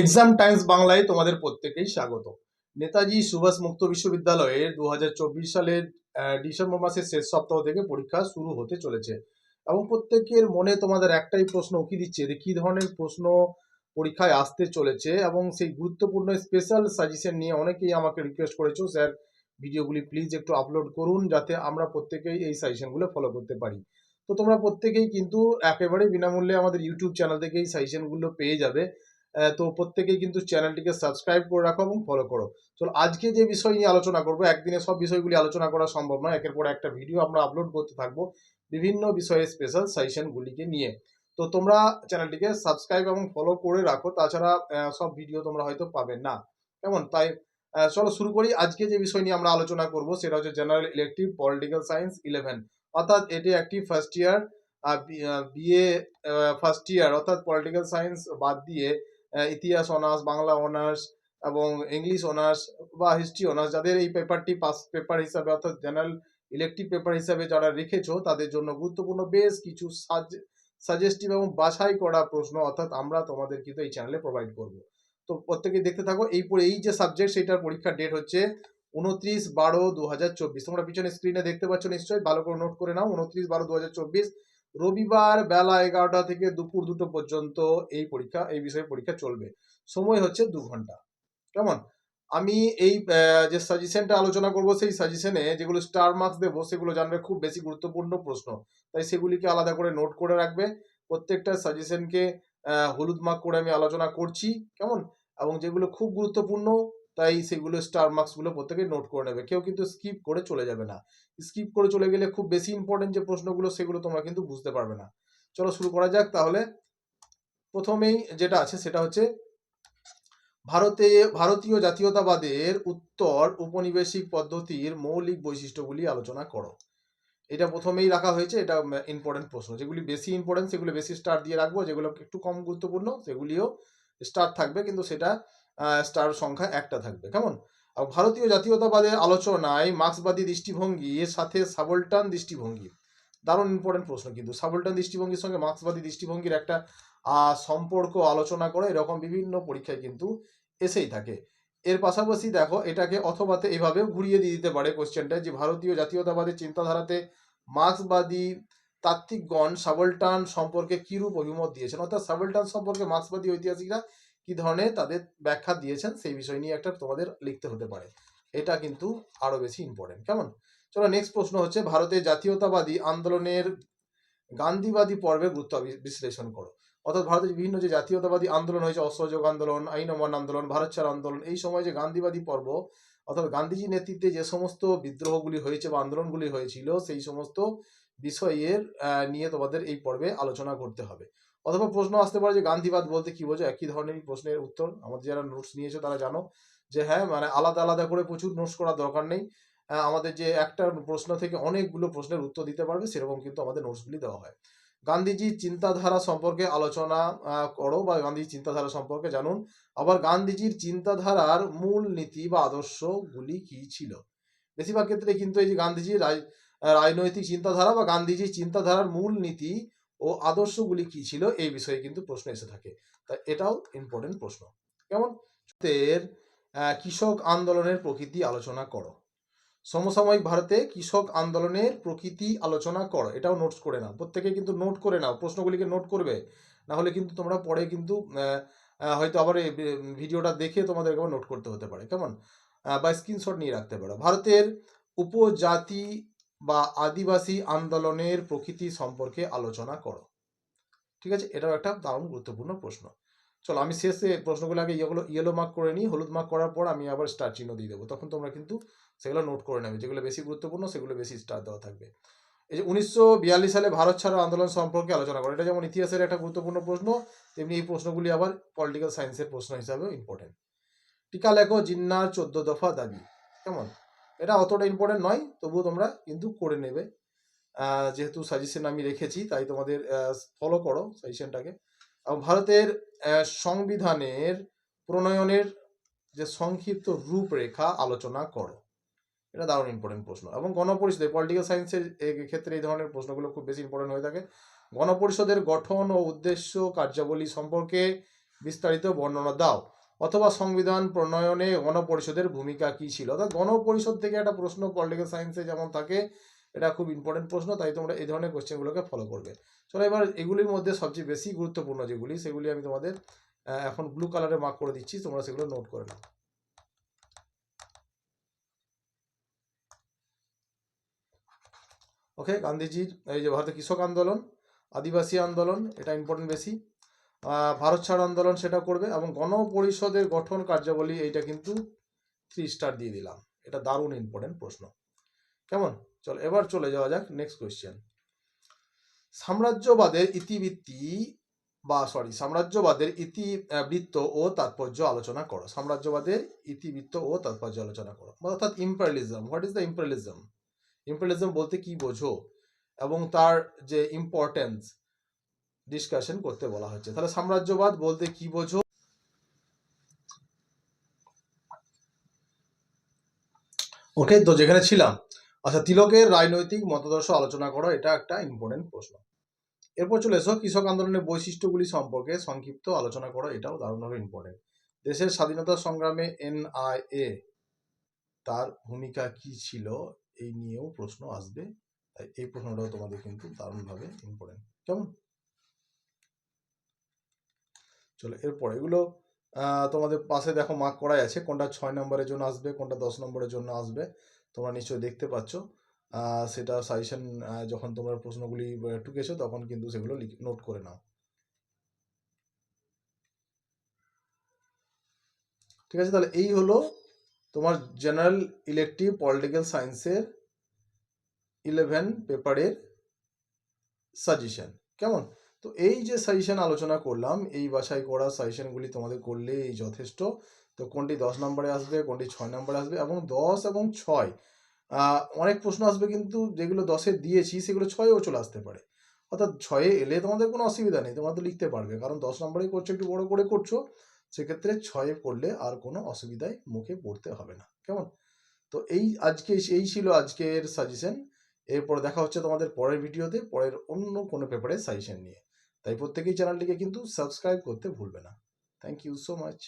Exam Times বাংলায় তোমাদের প্রত্যেকেই স্বাগত। নেতাজি সুভাষ মুক্ত বিশ্ববিদ্যালয়ের দু হাজার চব্বিশ সালের ডিসেম্বর মাসের শেষ সপ্তাহ থেকে পরীক্ষা শুরু হতে চলেছে। এবং প্রত্যেকের মনে তোমাদের একটাই প্রশ্ন উকি দিচ্ছে যে, কী ধরনের প্রশ্ন পরীক্ষায় আসতে চলেছে? এবং সেই গুরুত্বপূর্ণ স্পেশাল সাজেশন নিয়ে অনেকেই আমাকে রিকোয়েস্ট করেছ, স্যার, ভিডিওগুলি প্লিজ একটু আপলোড করুন যাতে আমরা প্রত্যেকেই এই সাজেশনগুলো ফলো করতে পারি। তো তোমরা প্রত্যেকেই কিন্তু একেবারে বিনামূল্যে আমাদের ইউটিউব চ্যানেল থেকে এই সাজেশনগুলো পেয়ে যাবে। তো প্রত্যেকেই কিন্তু চ্যানেলটিকে সাবস্ক্রাইব করে রাখো এবং ফলো করো। চলো, আজকে যে বিষয় নিয়ে আলোচনা করব, একদিনে সব বিষয়গুলি আলোচনা করা সম্ভব নয়। একের পর একটা ভিডিও আমরা আপলোড করতে থাকব বিভিন্ন বিষয়ে স্পেশাল সাজেশনগুলিকে নিয়ে। তো তোমরা চ্যানেলটিকে সাবস্ক্রাইব এবং ফলো করে রাখো, তাছাড়া সব ভিডিও তোমরা হয়তো পাবে না। কেমন? তাই চলো শুরু করি। আজকে যে বিষয় নিয়ে আমরা আলোচনা করব, সেটা হচ্ছে general elective political science eleven অর্থাৎ এটি একটি first year BA first year অর্থাৎ পলিটিক্যাল সায়েন্স বাদ দিয়ে ইতিহাস অনার্স বাংলা অনার্স এবং ইংলিশ অনার্স বা হিস্ট্রি অনার্স যাদের এই পেপারটি পাস পেপার হিসাবে অর্থাৎ জেনারেল ইলেকটিভ পেপার হিসাবে যারা রেখেছো, তাদের জন্য গুরুত্বপূর্ণ বেশ কিছু সাজেস্টিভ এবং বাছাই করা প্রশ্ন অর্থাৎ আমরা তোমাদের কিন্তু এই চ্যানেলে প্রোভাইড করব। তো প্রত্যেকে দেখতে থাকো, এই এই যে সাবজেক্ট সেটার পরীক্ষার ডেট হচ্ছে উনত্রিশ বারো দু হাজার চব্বিশ। তোমরা পিছনে স্ক্রিনে দেখতে পাচ্ছ নিশ্চয়ই, ভালো করে নোট করে নাও উনত্রিশ বারো দু হাজার চব্বিশ। রবিবার বেলা এগারোটা থেকে দুপুর দুটো পর্যন্ত এই পরীক্ষা, এই বিষয়ে পরীক্ষা চলবে। সময় হচ্ছে দু ঘণ্টা। কেমন? আমি এই যে সাজেশনটা আলোচনা করব সেই সাজেশনে যেগুলো স্টার মার্কস দেবো, সেগুলো জানবে খুব বেশি গুরুত্বপূর্ণ প্রশ্ন। তাই সেগুলিকে আলাদা করে নোট করে রাখবে। প্রত্যেকটা সাজেশনকে হলুদ মার্ক করে আমি আলোচনা করছি। কেমন? এবং যেগুলো খুব গুরুত্বপূর্ণ তাই সেগুলো স্টার মার্কসগুলো প্রত্যেকে নোট করে নেবে। কেউ কিন্তু স্কিপ করে চলে যাবে না। স্কিপ করে চলে গেলে খুব বেশি ইম্পর্টেন্ট যে প্রশ্নগুলো, সেগুলো তোমরা কিন্তু বুঝতে পারবে না। চলো শুরু করা যাক তাহলে। প্রথমেই যেটা আছে সেটা হচ্ছে, ভারতে, ভারতীয় জাতীয়তাবাদের উত্তর উপনিবেশিক পদ্ধতির মৌলিক বৈশিষ্ট্যগুলি আলোচনা করো। এটা প্রথমেই রাখা হয়েছে, এটা ইম্পর্টেন্ট প্রশ্ন। যেগুলি বেশি ইম্পর্টেন্ট সেগুলো বেশি স্টার দিয়ে রাখব। যেগুলো একটু কম গুরুত্বপূর্ণ, সেগুলিও স্টার থাকবে, কিন্তু সেটা স্টার সংখ্যা একটা থাকবে। কেমন? আর ভারতীয় জাতীয়তাবাদের আলোচনায় মার্ক্সবাদী দৃষ্টিভঙ্গির সাথে সাবলটান দৃষ্টিভঙ্গি। দারুণ ইম্পর্টেন্ট প্রশ্ন কিন্তু। সাবলটান দৃষ্টিভঙ্গির সঙ্গে মার্ক্সবাদী দৃষ্টিভঙ্গির একটা সম্পর্ক আলোচনা করে এরকম বিভিন্ন পরীক্ষায় কিন্তু এসেই থাকে। এর পাশাপাশি দেখো, এটাকে অথবাতে এভাবেও ঘুরিয়ে দিয়ে দিতে পারে কোশ্চেনটা যে, ভারতীয় জাতীয়তাবাদের চিন্তাধারাতে মার্ক্সবাদী তাত্ত্বিকগণ সাবলটান সম্পর্কে কিরূপ অভিমত দিয়েছেন? অর্থাৎ সাবলটান সম্পর্কে মার্ক্সবাদী ঐতিহাসিকরা কি ধরনের তাদের ব্যাখ্যা দিয়েছেন সেই বিষয় নিয়ে একটা তোমাদের লিখতে হতে পারে। এটা কিন্তু আরও বেশি ইম্পর্টেন্ট কেমন? চলো নেক্সট প্রশ্ন হচ্ছে ভারতের জাতীয়তাবাদী আন্দোলনের গান্ধীবাদী পর্বে গুরুত্ব বিশ্লেষণ করো। অর্থাৎ ভারতের বিভিন্ন যে জাতীয়তাবাদী আন্দোলন হয়েছে, অসহযোগ আন্দোলন, আইন অমান্য আন্দোলন, ভারত ছাড় আন্দোলন, এই সময় যে গান্ধীবাদী পর্ব, অর্থাৎ গান্ধীজির নেতৃত্বে যে সমস্ত বিদ্রোহগুলি হয়েছে বা আন্দোলনগুলি হয়েছিল, সেই সমস্ত বিষয়ের নিয়ে তোমাদের এই পর্বে আলোচনা করতে হবে। অথবা প্রশ্ন আসতে পারে যে গান্ধীবাদ বলতে কি বোঝো একই ধরনের প্রশ্নের উত্তর আমাদের যারা নোটস নিয়েছো তারা জানো যে হ্যাঁ মানে আলাদা আলাদা করে প্রচুর নোটস করার দরকার নেই। আমাদের যে একটা প্রশ্ন থেকে অনেকগুলো প্রশ্নের উত্তর দিতে পারবে, সেরকম কিন্তু আমাদের নোটসগুলি দেওয়া হয়। গান্ধীজির চিন্তাধারা সম্পর্কে আলোচনা করো বা গান্ধীজির চিন্তাধারা সম্পর্কে জানুন। আবার গান্ধীজির চিন্তাধারার মূল নীতি বা আদর্শগুলি কি ছিল? বেশিরভাগ ক্ষেত্রে কিন্তু এই যে গান্ধীজির রাজনৈতিক চিন্তাধারা বা গান্ধীজির চিন্তাধারার মূল নীতি ও আদর্শগুলি কি ছিল এই বিষয়ে কিন্তু প্রশ্ন এসে থাকে। তা এটাও ইম্পর্টেন্ট প্রশ্ন। কেমন? কৃষক আন্দোলনের প্রকৃতি আলোচনা করো। সমসাময়িক ভারতে কৃষক আন্দোলনের প্রকৃতি আলোচনা করো। এটাও নোটস করে নাও। প্রত্যেকে কিন্তু নোট করে নাও। প্রশ্নগুলিকে নোট করবে। না হলে কিন্তু তোমরা পরে কিন্তু হয়তো আবার এই ভিডিওটা দেখে তোমাদের আবার নোট করতে হতে পারে। কেমন? বা স্ক্রিনশট নিয়ে রাখতে পারো। ভারতের উপজাতি বা আদিবাসী আন্দোলনের প্রকৃতি সম্পর্কে আলোচনা করো। ঠিক আছে? এটাও একটা দারুণ গুরুত্বপূর্ণ প্রশ্ন। চলো, আমি শেষে প্রশ্নগুলো আগে ইয়েগুলো ইয়েলো মার্ক করে নিই, হলুদ মার্ক করার পর আমি আবার স্টার চিহ্ন দিয়ে দেবো। তখন তোমরা কিন্তু সেগুলো নোট করে নেবে। যেগুলো বেশি গুরুত্বপূর্ণ, সেগুলো বেশি স্টার দেওয়া থাকবে। এই যে উনিশশো বিয়াল্লিশ সালে ভারত ছাড়ো আন্দোলন সম্পর্কে আলোচনা করে। এটা যেমন ইতিহাসের একটা গুরুত্বপূর্ণ প্রশ্ন, তেমনি এই প্রশ্নগুলি আবার পলিটিক্যাল সায়েন্সের প্রশ্ন হিসাবেও ইম্পর্টেন্ট টিকা লেখো, জিন্নার চোদ্দ দফা দাবি। কেমন? এটা অতটা ইম্পর্টেন্ট নয়, তবুও তোমরা কিন্তু করে নেবে। যেহেতু সাজেশন আমি রেখেছি, তাই তোমাদের ফলো করো সাজেশনটাকে এবং ভারতের সংবিধানের প্রণয়নের যে সংক্ষিপ্ত রূপরেখা আলোচনা করো। এটা দারুণ ইম্পর্টেন্ট প্রশ্ন। এবং গণপরিষদে পলিটিক্যাল সায়েন্সের ক্ষেত্রে এই ধরনের প্রশ্নগুলো খুব বেশি ইম্পর্টেন্ট হয়ে থাকে। গণপরিষদের গঠন ও উদ্দেশ্য কার্যাবলী সম্পর্কে বিস্তারিত বর্ণনা দাও। অথবা সংবিধান প্রণয়নে গণপরিষদের ভূমিকা কি ছিল? অর্থাৎ গণপরিষদ থেকে একটা প্রশ্ন পলিটিক্যাল সায়েন্সে যেমন থাকে, এটা খুব ইম্পর্টেন্ট প্রশ্ন, তাই তোমরা এই ধরনের কোশ্চেনগুলোকে ফলো করবে। চলো এবার এগুলির মধ্যে সবচেয়ে বেশি গুরুত্বপূর্ণ যেগুলি, সেগুলি আমি তোমাদের এখন ব্লু কালারে মার্ক করে দিচ্ছি, তোমরা সেগুলো নোট করে নাও। ওকে গান্ধীজির, এই যে ভারতের কৃষক আন্দোলন, আদিবাসী আন্দোলন, এটা ইম্পর্টেন্ট বেশি। ভারত ছাড় আন্দোলন সেটা করবে এবং গণপরিষদের গঠন কার্যাবলী এইটা কিন্তু থ্রি স্টার দিয়ে দিলাম। এটা দারুণ ইম্পর্টেন্ট প্রশ্ন। কেমন? চলো, এবার চলে যাওয়া যাক নেক্সট কোয়েশ্চেন সাম্রাজ্যবাদের ইতিবৃত্তি বা সরি সাম্রাজ্যবাদের ইতিবৃত্ত ও তাৎপর্য আলোচনা করো। সাম্রাজ্যবাদের ইতিবৃত্ত ও তাৎপর্য আলোচনা করো। অর্থাৎ imperialism what is the imperialism imperialism বলতে কি বোঝো? এবং তার যে ইম্পর্টেন্স ডিসকাশন করতে বলা হচ্ছে। তাহলে সাম্রাজ্যবাদ বলতে কি বোঝো? ওকে তো যেখানে ছিলাম আচ্ছা তিলকের রাজনৈতিক মতাদর্শ আলোচনা করো, এটা একটা ইম্পর্টেন্ট প্রশ্ন। এরপর চলে এসো, কৃষক আন্দোলনের বৈশিষ্ট্যগুলি সম্পর্কে সংক্ষিপ্ত আলোচনা করো, এটাও দারুণভাবে ইম্পর্টেন্ট দেশের স্বাধীনতা সংগ্রামে এনআইএ তার ভূমিকা কি ছিল, এই নিয়েও প্রশ্ন আসবে। তাই এই প্রশ্নটাও তোমাদের কিন্তু দারুণভাবে ইম্পর্টেন্ট কেমন? চলো, এরপর এগুলো তোমাদের পাশে দেখো মার্ক করাই আছে, কোনটা ছয় নম্বরের জন্য আসবে, কোনটা দশ নম্বরের জন্য আসবে, তোমরা নিশ্চয়ই দেখতে পাচ্ছ। সেটা সাজেশন যখন তোমরা প্রশ্নগুলি টুকেছো, তখন কিন্তু সেগুলো নোট করে নাও। ঠিক আছে, তাহলে এই হলো তোমার জেনারেল ইলেকটিভ পলিটিক্যাল সায়েন্সের ইলেভেন পেপারের সাজেশন কেমন? তো এই যে সাজেশন আলোচনা করলাম, এই বাসায় করা সাজেশনগুলি তোমাদের করলে এই যথেষ্ট। তো কোনটি দশ নম্বরে আসবে, কোনটি ছয় নম্বরে আসবে এবং দশ এবং ছয় অনেক প্রশ্ন আসবে কিন্তু যেগুলো দশে দিয়েছি সেগুলো ছয়েও চলে আসতে পারে। অর্থাৎ ছয়ে এলে তোমাদের কোনো অসুবিধা নেই, তোমরা তো লিখতে পারবে। কারণ দশ নম্বরে করছ, একটু বড় করে করছ, সেক্ষেত্রে ছয়ে করলে আর কোনো অসুবিধায় মুখে পড়তে হবে না। কেমন? তো এই আজকে, এই ছিল আজকের সাজেশন এরপর দেখা হচ্ছে তোমাদের পরের ভিডিওতে পরের অন্য কোনো পেপারের সাজেশন নিয়ে। তাই প্রত্যেকেই চ্যানেলটিকে কিন্তু সাবস্ক্রাইব করতে ভুলবে না। Thank you so much